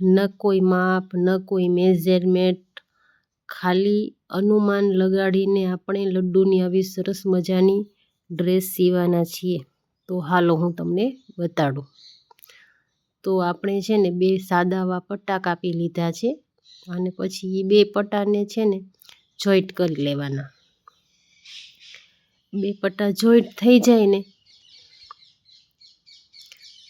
ન કોઈ માપ, ન કોઈ મેઝરમેન્ટ ખાલી અનુમાન લગાડીને આપણે લડ્ડુની આવી સરસ મજાની ડ્રેસ સીવાના છીએ. તો હાલો હું તમને બતાડું. તો આપણે છે ને બે સાદાવા પટ્ટા કાપી લીધા છે અને પછી એ બે પટ્ટાને છે ને જોઈન્ટ કરી લેવાના. બે પટ્ટા જોઈન્ટ થઈ જાય ને,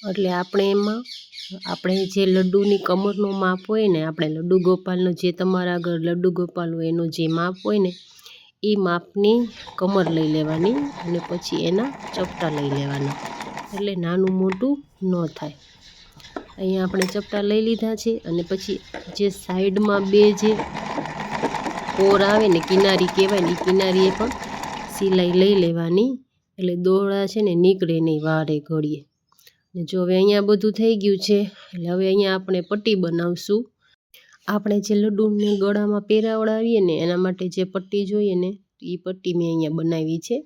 એટલે આપણે એમાં આપણે જે લડ્ડુની કમરનું માપ હોય ને, આપણે લડ્ડુ ગોપાલનો જે તમારા આગળ લડ્ડુ ગોપાલ હોય એનું જે માપ હોય ને, એ માપની કમર લઈ લેવાની અને પછી એના ચપટા લઈ લેવાના. એટલે નાનું મોટું ન થાય. અહીંયા આપણે ચપટા લઈ લીધા છે અને પછી જે સાઈડમાં બે જે કોર આવે ને, કિનારી કહેવાય ને, એ કિનારીએ પણ સિલાઈ લઈ લેવાની. એટલે દોરડા છે ને, નીકળે નહીં વારે ઘડીએ. ને જો હવે અહીંયા બધું થઈ ગયું છે, એટલે હવે અહીંયા આપણે પટ્ટી બનાવશું. આપણે જે લડ્ડુને ગળામાં પહેરાવડાવીએ ને, એના માટે જે પટ્ટી જોઈએ ને એ પટ્ટી મેં અહીંયા બનાવી છે.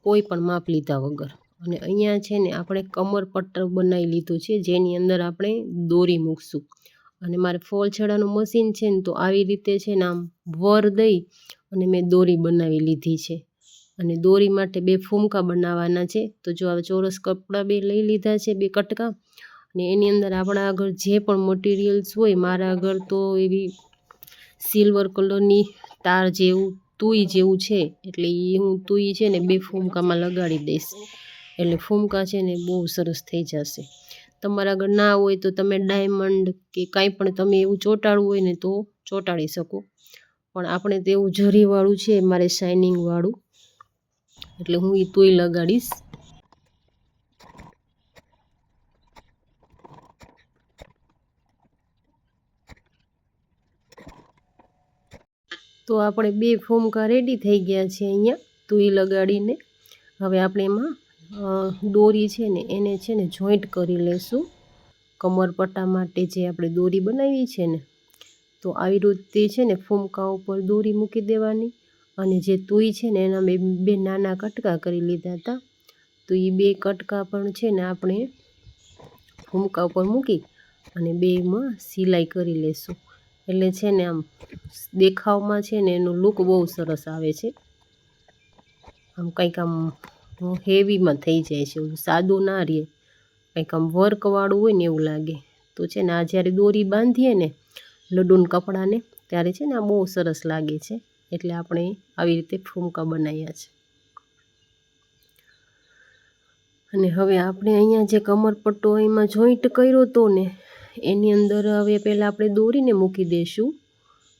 કોઈ પણ માપ લીધા વગર. અને અહીંયા છે ને, આપણે કમર પટ્ટર બનાવી લીધું છે, જેની અંદર આપણે દોરી મૂકશું. અને મારે ફોલ છેડાનું મશીન છે ને, તો આવી રીતે છે ને, આમ વર દઈ અને મેં દોરી બનાવી લીધી છે. અને દોરી માટે બે ફૂમકા બનાવવાના છે. તો જો આ ચોરસ કપડાં બે લઈ લીધા છે, બે કટકા. અને એની અંદર આપણા આગળ જે પણ મટીરિયલ્સ હોય, મારા આગળ તો એવી સિલ્વર કલરની તાર જેવું, તુઈ જેવું છે. એટલે એ હું તુઈ છે ને બે ફૂમકામાં લગાડી દઈશ. એટલે ફૂમકા છે ને બહુ સરસ થઈ જશે. તમારા આગળ ના હોય તો તમે ડાયમંડ કે કાંઈ પણ તમે એવું ચોંટાડવું હોય ને તો ચોંટાડી શકો. પણ આપણે તો એવું જરીવાળું છે, મારે શાઇનિંગવાળું એટલે હું એ તોય લગાડીશ. તો આપણે બે ફોમકા રેડી થઈ ગયા છે અહીંયા તુઈ લગાડીને હવે આપણે એમાં દોરી છે ને, એને છે ને જોઈન્ટ કરી લેશું. કમરપટ્ટા માટે જે આપણે દોરી બનાવી છે ને, તો આવી રીતે છે ને ફૂમકા ઉપર દોરી મૂકી દેવાની. અને જે તુઈ છે ને એના બે બે નાના કટકા કરી લીધા હતા. તો એ બે કટકા પણ છે ને આપણે હુમકા ઉપર મૂકી અને બેમાં સિલાઈ કરી લેશું. એટલે છે ને આમ દેખાવમાં છે ને એનો લુક બહુ સરસ આવે છે. આમ કંઈક આમ હેવીમાં થઈ જાય છે સાદું ના રહે. કંઈક આમ વર્કવાળું હોય ને એવું લાગે. તો છે ને આ જ્યારે દોરી બાંધીએ ને લડુન કપડાને, ત્યારે છે ને આ બહુ સરસ લાગે છે. એટલે આપણે આવી રીતે ફૂમકા બનાવ્યા છે. અને હવે આપણે અહીંયા જે કમરપટ્ટો એમાં જોઈન્ટ કર્યો હતો ને, એની અંદર હવે પહેલાં આપણે દોરીને મૂકી દઈશું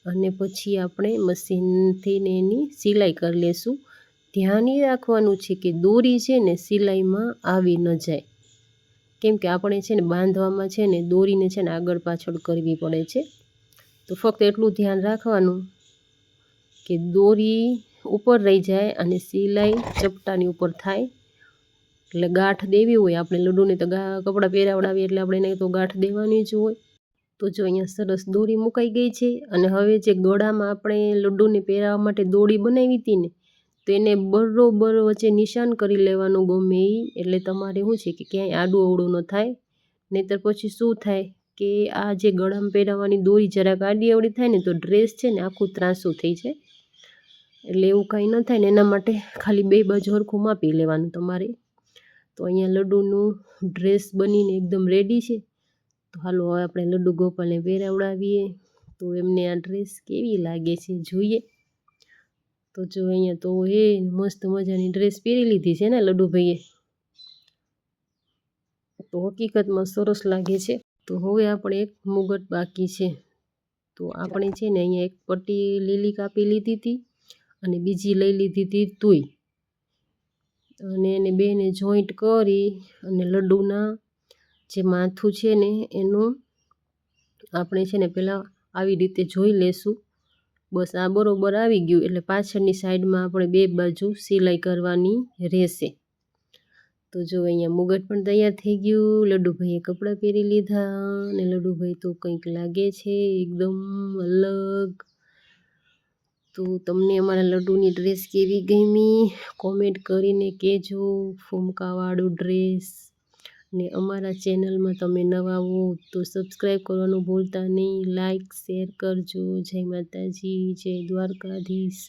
અને પછી આપણે મશીનથી ને એની સિલાઈ કરી લેશું. ધ્યાન એ રાખવાનું છે કે દોરી છે ને સિલાઈમાં આવી ન જાય. કેમ કે આપણે છે ને બાંધવામાં છે ને દોરીને છે ને આગળ પાછળ કરવી પડે છે. તો ફક્ત એટલું ધ્યાન રાખવાનું. કે દોરી ઉપર રહી જાય અને સિલાઈ ચપટાની ઉપર થાય. એટલે ગાંઠ દેવી હોય, આપણે લડુને તો કપડાં પહેરાવડાવીએ એટલે આપણે એને તો ગાંઠ દેવાની જ હોય. તો જો અહીંયા સરસ દોરી મુકાઈ ગઈ છે અને હવે જે ગળામાં આપણે લડ્ડુને પહેરાવવા માટે દોરી બનાવી હતી ને, તો એને બરોબર વચ્ચે નિશાન કરી લેવાનું ગમે એ એટલે તમારે શું છે કે ક્યાંય આડું અવડું ન થાય. નહીંતર પછી શું થાય કે આ જે ગળામાં પહેરાવવાની દોરી જરાક આડી અવડી થાય ને, તો ડ્રેસ છે ને આખું ત્રાસું થઈ જાય. એટલે એવું કાંઈ ન થાય ને એના માટે ખાલી બે બાજુ હરખું માપી લેવાનું તમારે. તો અહીંયા લડ્ડુનું ડ્રેસ બનીને એકદમ રેડી છે. તો હાલો હવે આપણે લડ્ડુ ગોપાલને પહેરાવડાવીએ. તો એમને આ ડ્રેસ કેવી લાગે છે જોઈએ. તો જો અહીંયા તો એ મસ્ત મજાની ડ્રેસ પહેરી લીધી છે ને લડ્ડુભાઈએ તો હકીકતમાં સરસ લાગે છે. તો હવે આપણે એક મુગટ બાકી છે. તો આપણે છે ને અહીંયા એક પટ્ટી લીલી કાપી લીધી હતી. અને બીજી લઈ લીધી હતી તુઈ અને એને બેને જોઈન્ટ કરી અને લડ્ડુના જે માથું છે ને, એનું આપણે છે ને પહેલાં આવી રીતે જોઈ લેશું. બસ આ બરોબર આવી ગયું, એટલે પાછળની સાઈડમાં આપણે બે બાજુ સિલાઈ કરવાની રહેશે. તો જો અહીંયા મુગટ પણ તૈયાર થઈ ગયું લડ્ડુભાઈએ કપડાં પહેરી લીધા અને લડ્ડુભાઈ તો કંઈક લાગે છે, એકદમ અલગ. તો તમને અમારા લડ્ડુની ડ્રેસ કેવી ગમી? કોમેન્ટ કરીને કહેજો ફૂમકાવાળું ડ્રેસ ને અમારા ચેનલમાં તમે નવા હો તો સબસ્ક્રાઈબ કરવાનું ભૂલતા નહીં. લાઇક શેર કરજો. જય માતાજી, જય દ્વારકાધીશ.